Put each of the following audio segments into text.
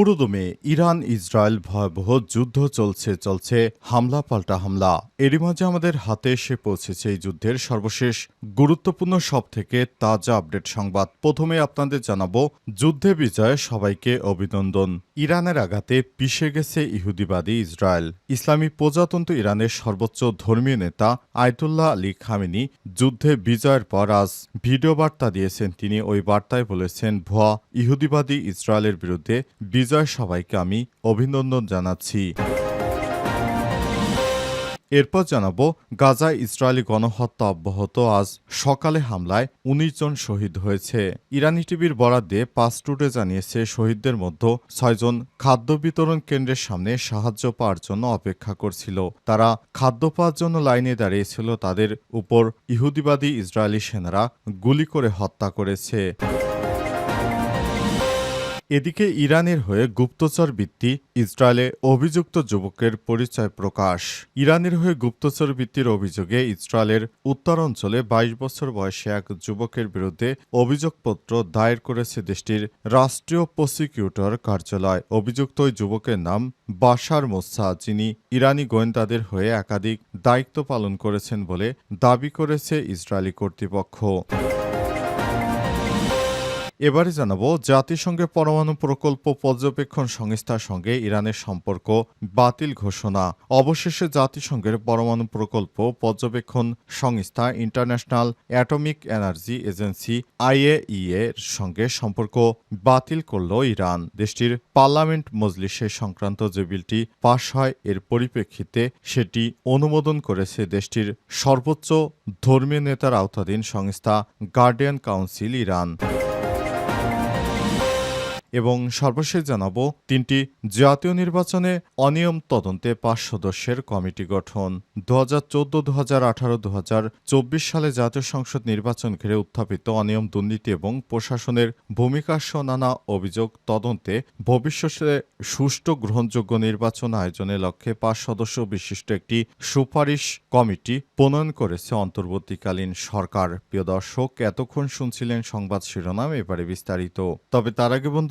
পুরোদমে Iran Israel ভয়াবহ যুদ্ধ চলছে চলছে হামলা পাল্টা হামলা। এরই মাঝে আমাদের হাতে এসে পৌঁছেছে এই যুদ্ধের সর্বশেষ গুরুত্বপূর্ণ সব থেকে তাজা আপডেট সংবাদ। প্রথমে আপনাদের জানাব, যুদ্ধে বিজয়ে সবাইকে অভিনন্দন। ইরানের আঘাতে পিষে গেছে ইহুদিবাদী ইসরায়েল। ইসলামী প্রজাতন্ত্র ইরানের সর্বোচ্চ ধর্মীয় নেতা আয়তুল্লাহ আলী খামেনি যুদ্ধে বিজয়ের পর আজ ভিডিও বার্তা দিয়েছেন তিনি। ওই বার্তায় বলেছেন, ভুয়া ইহুদিবাদী ইসরায়েলের বিরুদ্ধে বিজয় সবাইকে আমি অভিনন্দন জানাচ্ছি। এরপর জানাব, গাজায় ইসরায়েলি গণহত্যা অব্যাহত, আজ সকালে হামলায় উনিশ জন শহীদ হয়েছে। ইরানি টিভির বরাদ দিয়ে পাসটুডে জানিয়েছে, শহীদদের মধ্যে ছয়জন খাদ্য বিতরণ কেন্দ্রের সামনে সাহায্য পাওয়ার জন্য অপেক্ষা করছিল। তারা খাদ্য পাওয়ার জন্য লাইনে দাঁড়িয়েছিল, তাদের উপর ইহুদিবাদী ইসরায়েলি সেনারা গুলি করে হত্যা করেছে। এদিকে ইরানের হয়ে গুপ্তচর বৃত্তি ইসরায়েলে অভিযুক্ত যুবকের পরিচয় প্রকাশ। ইরানের হয়ে গুপ্তচর বৃত্তির অভিযোগে ইসরায়েলের উত্তর অঞ্চলে বাইশ বছর বয়সে এক যুবকের বিরুদ্ধে অভিযোগপত্র দায়ের করেছে দেশটির রাষ্ট্রীয় প্রসিকিউটর কার্যালয়। অভিযুক্ত ওই যুবকের নাম বাশার মোসা, যিনি ইরানি গোয়েন্দাদের হয়ে একাধিক দায়িত্ব পালন করেছেন বলে দাবি করেছে ইসরায়েলি কর্তৃপক্ষ। এবারে জানাব জাতিসংঘের পরমাণু প্রকল্প পর্যবেক্ষণ সংস্থার সঙ্গে ইরানের সম্পর্ক বাতিল ঘোষণা। অবশেষে জাতিসংঘের পরমাণু প্রকল্প পর্যবেক্ষণ সংস্থা international atomic energy agency IAEA এর সঙ্গে সম্পর্ক বাতিল করল ইরান। দেশটির পার্লামেন্ট মজলিসে সংক্রান্ত যে বিলটি পাশ হয়, এর পরিপ্রেক্ষিতে সেটি অনুমোদন করেছে দেশটির সর্বোচ্চ ধর্মীয় নেতার আওতাধীন সংস্থা গার্ডিয়ান কাউন্সিল ইরান। এবং সর্বশেষ জানাব তিনটি জাতীয় নির্বাচনে অনিয়ম তদন্তে পাঁচ সদস্যের কমিটি গঠন। দু হাজার চোদ্দ দু হাজার আঠারো দু হাজার চব্বিশ সালে জাতীয় সংসদ নির্বাচন ঘিরে উত্থাপিত অনিয়ম দুর্নীতি এবং প্রশাসনের ভূমিকা সহ নানা অভিযোগ তদন্তে ভবিষ্যতে সুষ্ঠু গ্রহণযোগ্য নির্বাচন আয়োজনের লক্ষ্যে পাঁচ সদস্য বিশিষ্ট একটি সুপারিশ কমিটি প্রণয়ন করেছে অন্তর্বর্তীকালীন সরকার। প্রিয় দর্শক, এতক্ষণ শুনছিলেন সংবাদ শিরোনাম, এবারে বিস্তারিত। তবে তার আগে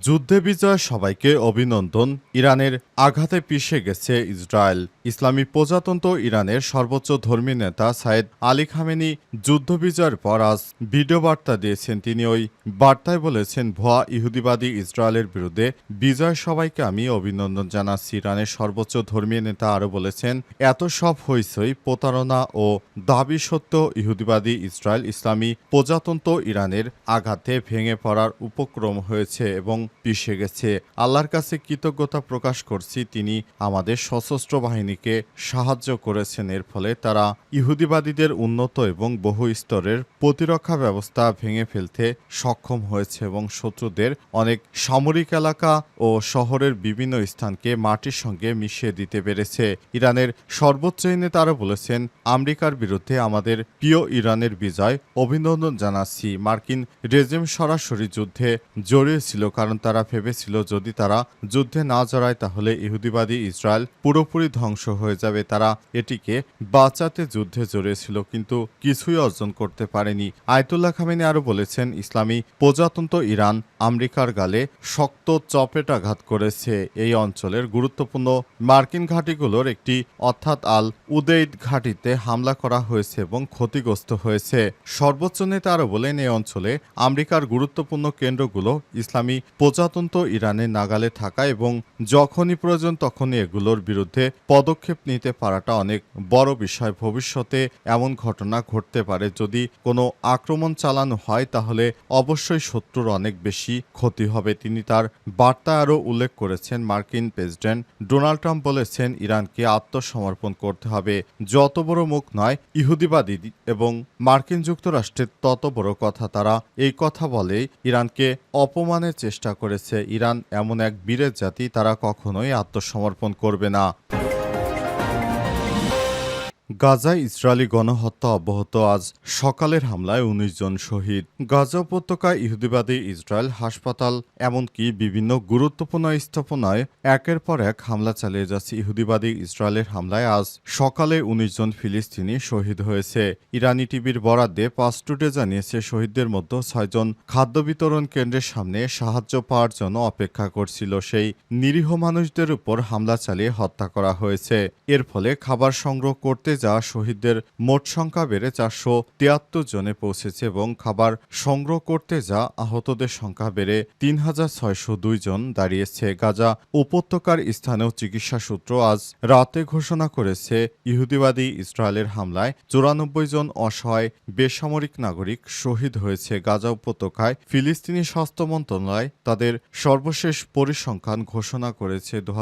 যুদ্ধে বিজয় সবাইকে অভিনন্দন। ইরানের আঘাতে পিষে গেছে ইসরায়েল। ইসলামী প্রজাতন্ত্র ইরানের সর্বোচ্চ ধর্মী নেতা সাইদ আলী খামেনি যুদ্ধ বিজয়ের পর আজ ভিডিও বার্তা দিয়েছেন তিনি। ওই বার্তায় বলেছেন, ভুয়া ইহুদিবাদী ইসরায়েলের বিরুদ্ধে বিজয় সবাইকে আমি অভিনন্দন জানাচ্ছি। ইরানের সর্বোচ্চ ধর্মীয় নেতা আরও বলেছেন, এত সব হইসই প্রতারণা ও দাবি সত্য ইহুদিবাদী ইসরায়েল ইসলামী প্রজাতন্ত্র ইরানের আঘাতে ভেঙে পড়ার উপক্রম হয়েছে এবং পিষে গেছে। আল্লাহর কাছে কৃতজ্ঞতা প্রকাশ করছি, তিনি আমাদের সশস্ত্র বাহিনীকে সাহায্য করেছেন। এর ফলে তারা ইহুদিবাদীদের উন্নত এবং বহু স্তরের প্রতিরক্ষা ব্যবস্থা ভেঙে ফেলতে সক্ষম হয়েছে এবং শত্রুদের অনেক সামরিক এলাকা ও শহরের বিভিন্ন স্থানকে মাটির সঙ্গে মিশিয়ে দিতে পেরেছে। ইরানের সর্বোচ্চ এই নেতা আরও বলেছেন, আমেরিকার বিরুদ্ধে আমাদের প্রিয় ইরানের বিজয় অভিনন্দন জানাচ্ছি। মার্কিন রেজিম সরাসরি যুদ্ধে জড়িয়েছিল কারণ তারা ভেবেছিল, যদি তারা যুদ্ধে না জড়ায় তাহলে ইহুদিবাদী ইসরায়েল পুরোপুরি ধ্বংস হয়ে যাবে, তারা এটিকে বাঁচাতে যুদ্ধে জড়িয়েছিল, কিন্তু কিছুই অর্জন করতে পারেনি। আয়তুল্লাহ খামেনি আরও বলেছেন, ইসলামী প্রজাতন্ত্র ইরান আমেরিকার গালে শক্ত চপেটাঘাত করেছে। এই অঞ্চলের গুরুত্বপূর্ণ মার্কিন ঘাঁটিগুলোর একটি, অর্থাৎ আল উদেইদ ঘাঁটিতে হামলা করা হয়েছে এবং ক্ষতিগ্রস্ত হয়েছে। সর্বোচ্চ নেতা আরও বলেন, এই অঞ্চলে আমেরিকার গুরুত্বপূর্ণ কেন্দ্রগুলো ইসলামী প্রজাতন্ত্র ইরানের নাগালে থাকা এবং যখনই প্রয়োজন তখনই এগুলোর বিরুদ্ধে পদক্ষেপ পদক্ষেপ নিতে পারাটা অনেক বড় বিষয়। ভবিষ্যতে এমন ঘটনা ঘটতে পারে, যদি কোনো আক্রমণ চালানো হয়, তাহলে অবশ্যই শত্রুর অনেক বেশি ক্ষতি হবে। তিনি তার বার্তায় আরও উল্লেখ করেছেন, মার্কিন প্রেসিডেন্ট ডোনাল্ড ট্রাম্প বলেছেন, ইরানকে আত্মসমর্পণ করতে হবে। যত বড় মুখ নয়, ইহুদিবাদী এবং মার্কিন যুক্তরাষ্ট্রের তত বড় কথা তারা এই কথা বলে, ইরানকে অপমানের চেষ্টা করেছে। ইরান এমন এক বীরের জাতি, তারা কখনোই আত্মসমর্পণ করবে না। গাজায় ইসরায়েলি গণহত্যা অব্যাহত আজ সকালের হামলায় উনিশ জন শহীদ। গাজা উপত্যকায় ইহুদিবাদী ইসরায়েল হাসপাতাল, এমনকি বিভিন্ন গুরুত্বপূর্ণ স্থাপনায় একের পর এক হামলা চালিয়ে যাচ্ছে ইহুদিবাদী ইসরায়েলের হামলায় আজ সকালে উনিশ জন ফিলিস্তিনি শহীদ হয়েছে। ইরানি টিভির বরাদ্দে পাসটুডে জানিয়েছে, শহীদদের মধ্যে ছয়জন খাদ্য বিতরণ কেন্দ্রের সামনে সাহায্য পাওয়ার জন্য অপেক্ষা করছিল। সেই নিরীহ মানুষদের উপর হামলা চালিয়ে হত্যা করা হয়েছে। এর ফলে খাবার সংগ্রহ করতে যাওয়া শহীদদের মোট সংখ্যা বেড়ে চারশো তিয়াত্তর জনে পৌঁছেছে এবং খাবার সংগ্রহ করতে যা আহতদের সংখ্যা বেড়ে তিন হাজার ছয়শো দুই জন দাঁড়িয়েছে। গাজা উপত্যকার স্থানীয় চিকিৎসা সূত্র আজ রাতে ঘোষণা করেছে, ইহুদিবাদী ইসরায়েলের হামলায় চুরানব্বই জন অসহায় বেসামরিক নাগরিক শহীদ হয়েছে। গাজা উপত্যকায় ফিলিস্তিনি স্বাস্থ্য মন্ত্রণালয় তাদের সর্বশেষ পরিসংখ্যান ঘোষণা করেছে। দু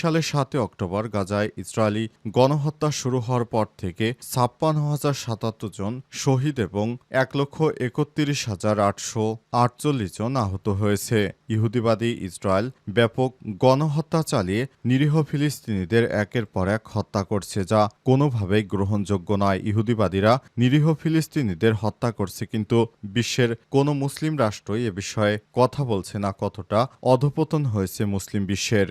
সালের সাতই অক্টোবর গাজায় ইসরায়েলি গণহত্যা শুরু হওয়ার পর থেকে ছাপ্পান্ন হাজার সাতাত্তর জন শহীদ এবং এক লক্ষ একত্রিশ হাজার আটশো আটচল্লিশ জন আহত হয়েছে। ইহুদিবাদী ইসরায়েল ব্যাপক গণহত্যা চালিয়ে নিরীহ ফিলিস্তিনিদের একের পর এক হত্যা করছে, যা কোনোভাবেই গ্রহণযোগ্য নয়। ইহুদিবাদীরা নিরীহ ফিলিস্তিনিদের হত্যা করছে, কিন্তু বিশ্বের কোনো মুসলিম রাষ্ট্রই এ বিষয়ে কথা বলছে না, কতটা অধপতন হয়েছে মুসলিম বিশ্বের।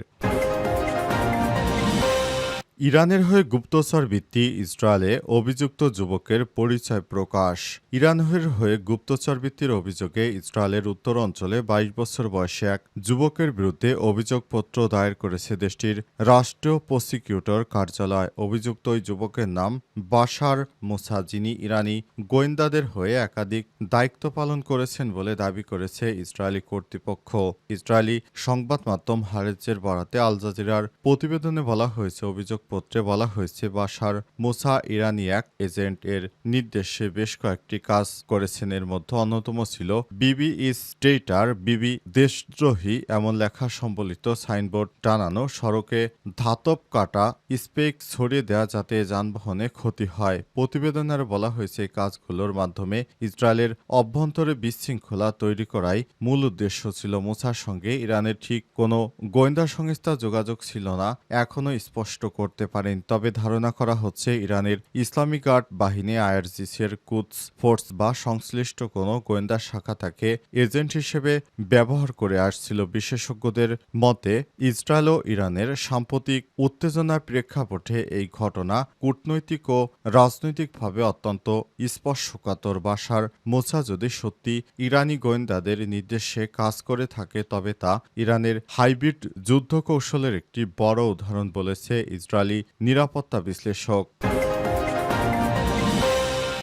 ইরানের হয়ে গুপ্তচর ভিত্তি ইসরায়েলে অভিযুক্ত যুবকের পরিচয় প্রকাশ। ইরানের হয়ে গুপ্তচর ভিত্তির অভিযোগে ইসরায়েলের উত্তর অঞ্চলে বাইশ বছর বয়সে এক যুবকের বিরুদ্ধে অভিযোগপত্র দায়ের করেছে দেশটির রাষ্ট্রীয় প্রসিকিউটর কার্যালয়। অভিযুক্ত ওই যুবকের নাম বাশার মুসা, যিনি ইরানি গোয়েন্দাদের হয়ে একাধিক দায়িত্ব পালন করেছেন বলে দাবি করেছে ইসরায়েলি কর্তৃপক্ষ। ইসরায়েলি সংবাদ মাধ্যম হারেজের বরাতে আল জাজিরার প্রতিবেদনে বলা হয়েছে অভিযোগপত্রে বলা হয়েছে বাশার মুসা ইরানি এক এজেন্ট এর নির্দেশে বেশ কয়েকটি কাজ করেছেন। এর মধ্যে অন্যতম ছিল বিবি ইস স্টেটার বিবি দেশদ্রোহী, এমন লেখা সম্বলিত সাইনবোর্ড টানানো, সড়কে ধাতব কাটা, স্পেক ছড়িয়ে দেওয়া যাতে যানবাহনে ক্ষতি হয়। প্রতিবেদনে আরও বলা হয়েছে কাজগুলোর মাধ্যমে ইসরায়েলের অভ্যন্তরে বিশৃঙ্খলা তৈরি করাই মূল উদ্দেশ্য ছিল। মুসার সঙ্গে ইরানের ঠিক কোনো গোয়েন্দা সংস্থা যোগাযোগ ছিল না এখনও স্পষ্ট করতে পারেন। তবে ধারণা করা হচ্ছে, ইরানের ইসলামিক গার্ড বাহিনী আইআরজিসি এর কুদস ফোর্স বা সংশ্লিষ্ট কোনো গোয়েন্দা শাখা তাকে এজেন্ট হিসেবে ব্যবহার করে আসছিল। বিশেষজ্ঞদের মতে, ইসরায়েল ও ইরানের সাম্প্রতিক উত্তেজনার প্রেক্ষাপটে এই ঘটনা কূটনৈতিক ও রাজনৈতিকভাবে অত্যন্ত স্পর্শকাতর। বাসার মোছা যদি সত্যি ইরানি গোয়েন্দাদের নির্দেশে কাজ করে থাকে, তবে তা ইরানের হাইব্রিড যুদ্ধ কৌশলের একটি বড় উদাহরণ বলেছে ইসরায়েলি। নিরাপত্তা বিশ্লেষক।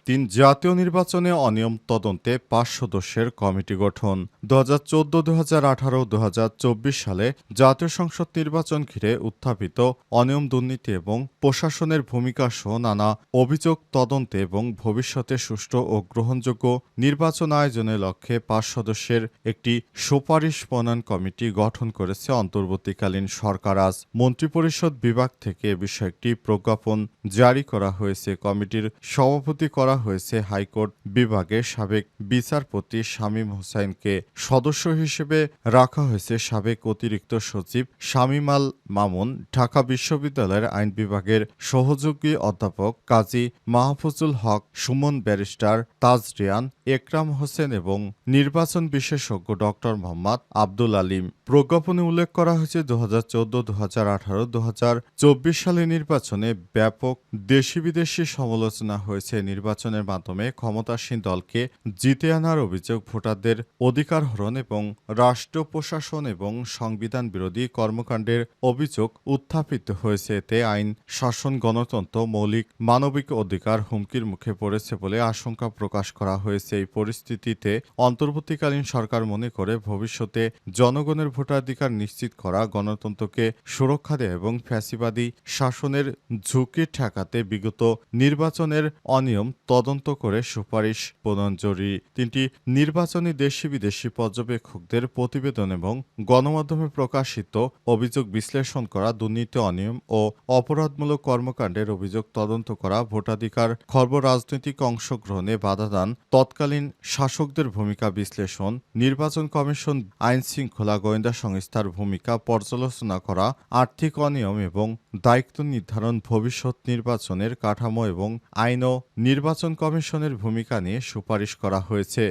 তিন জাতীয় নির্বাচনে অনিয়ম তদন্তে পাঁচ সদস্যের কমিটি গঠন। দু হাজার চোদ্দ, দু হাজার আঠারো, দু হাজার চব্বিশ সালে জাতীয় সংসদ নির্বাচন ঘিরে উত্থাপিত অনিয়ম দুর্নীতি এবং প্রশাসনের ভূমিকা সহ নানা অভিযোগ তদন্তে এবং ভবিষ্যতে সুষ্ঠু ও গ্রহণযোগ্য নির্বাচন আয়োজনের লক্ষ্যে পাঁচ সদস্যের একটি সুপারিশ প্রণয়ন কমিটি গঠন করেছে অন্তর্বর্তীকালীন সরকার। আজ মন্ত্রিপরিষদ বিভাগ থেকে এ বিষয়ে একটি প্রজ্ঞাপন জারি করা হয়েছে। কমিটির সভাপতি করা হয়েছে হাইকোর্ট বিভাগের সাবেক বিচারপতি শামীম হোসাইনকে। সদস্য হিসেবে রাখা হয়েছে সাবেক অতিরিক্ত সচিব শামীম আল মামুন, ঢাকা বিশ্ববিদ্যালয়ের আইন বিভাগের সহযোগী অধ্যাপক কাজী মাহফুজুল হক, সুমন ব্যারিস্টার তাজরিয়ান, একরাম হোসেন এবং নির্বাচন বিশেষজ্ঞ ডক্টর মোহাম্মদ আব্দুল আলিম। প্রজ্ঞাপনে উল্লেখ করা হয়েছে দু হাজার চোদ্দ দু হাজার আঠারো দু হাজার চব্বিশ সালে নির্বাচনে ব্যাপক দেশি বিদেশি সমালোচনা হয়েছে নির্বাচন নির্বাচনের মাধ্যমে ক্ষমতাসীন দলকে জিতে আনার অভিযোগ ভোটারদের অধিকার হরণ এবং রাষ্ট্র প্রশাসন এবং সংবিধান বিরোধী কর্মকাণ্ডের অভিযোগ উত্থাপিত হয়েছে। এতে আইন, শাসন, গণতন্ত্র, মৌলিক, মানবিক অধিকার হুমকির মুখে পড়েছে বলে আশঙ্কা প্রকাশ করা হয়েছে। এই পরিস্থিতিতে অন্তর্বর্তীকালীন সরকার মনে করে ভবিষ্যতে জনগণের ভোটাধিকার নিশ্চিত করা, গণতন্ত্রকে সুরক্ষা দেয় এবং ফ্যাসিবাদী শাসনের ঝুঁকি ঠেকাতে বিগত নির্বাচনের অনিয়ম তদন্ত করে সুপারিশ প্রদান জরুরি। তিনটি নির্বাচনী দেশি বিদেশি পর্যবেক্ষকদের প্রতিবেদন এবং গণমাধ্যমে প্রকাশিত অভিযোগ বিশ্লেষণ করা দুর্নীতি অনিয়ম ও অপরাধমূলক কর্মকাণ্ডের অভিযোগ তদন্ত করা ভোটাধিকার, খর্ব রাজনৈতিক অংশগ্রহণে বাধা দান, তৎকালীন শাসকদের ভূমিকা বিশ্লেষণ, নির্বাচন কমিশন আইন শৃঙ্খলা গোয়েন্দা সংস্থার ভূমিকা পর্যালোচনা করা, আর্থিক অনিয়ম এবং দায়িত্ব নির্ধারণ ভবিষ্যৎ নির্বাচনের কাঠামো এবং আইন ও নির্বাচন কমিশনের ভূমিকা নিয়ে সুপারিশ করা হয়েছে।